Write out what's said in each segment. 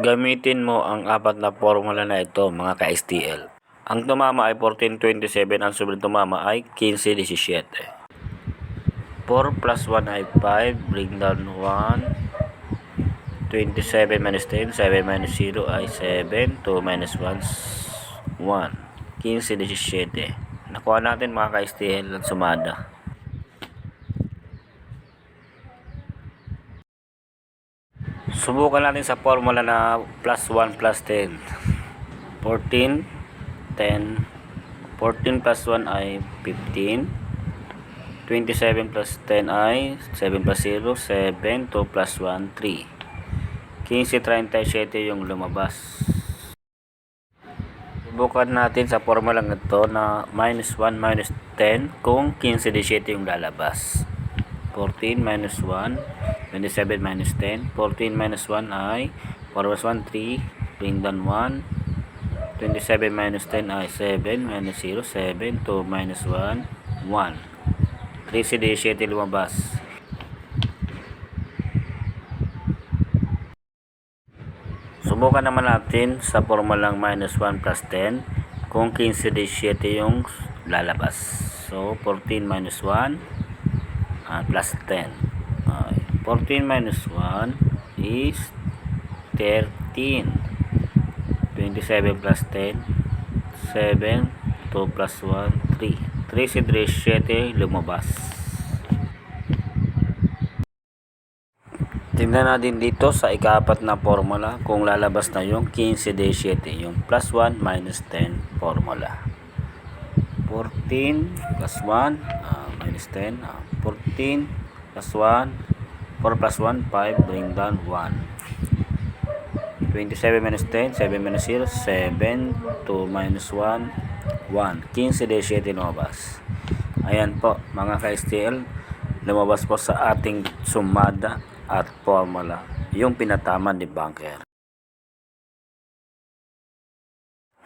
Gamitin mo ang apat na formula na ito mga ka-STL. Ang tumama ay 1427, ang sumunod tumama ay 1517. 4 plus 1 ay 5, bring down 1. 27 minus 10, 7 minus 0 ay 7, 2 minus 1, 1. 15, 17. Nakuha natin mga ka-STL at sumada. Subukan natin sa formula na plus 1 plus 10. 14, 10, 14 plus 1 ay 15. 27 plus 10 ay 7 plus 0, 7, 2 plus 1, 3. 1537 yung lumabas. Subukan natin sa formula ito na minus 1 minus 10 kung 1517 yung lalabas. 14 minus 1, 27 minus 10. 14 minus 1 ay 4 plus 1, 3. Bring down 1. 27 minus 10 ay 7 minus 0, 7. 2 minus 1, 1. 3 si 17 lumabas. Subukan naman natin sa formulang minus 1 plus 10 kung 15 17 yung lalabas. So, 14 minus 1 ah, plus 10. Okay. 14 minus 1 is 13. 27 plus 10, 7, 2 plus 1, 3. 3 si 3, 7 lumabas. Tingnan natin dito sa ikaapat na formula kung lalabas na yung 15 day 7, yung plus 1 minus 10 formula. 14 plus 1 ah, minus 10, ah, 14 plus 1, 4 plus 1, 5, bring down 1. 27 minus 10, 7 minus 0, 7, 2 minus 1, 1. 15 day 7 lumabas. Ayan po mga ka-STL, lumabas po sa ating sumada at formula yung pinataman ni Banker.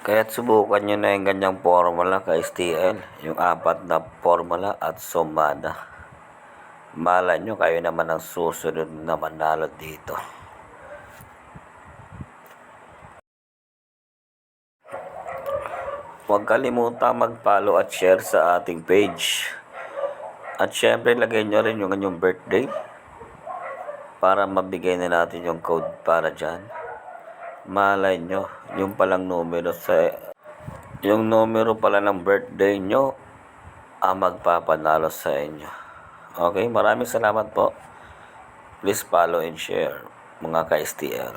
Kaya't subukan nyo na yung ganyang formula ka-STL, yung apat na formula at sumada. Malay nyo kayo naman ang susunod na manalo dito. Huwag kalimutan mag-follow at share sa ating page. At syempre, lagay nyo rin yung inyong birthday para mabigay na natin yung code para dyan. Malay nyo, yung palang numero sa yung numero pala ng birthday nyo ang magpapanalo sa inyo. Okay, maraming salamat po. Please follow and share mga ka-STL.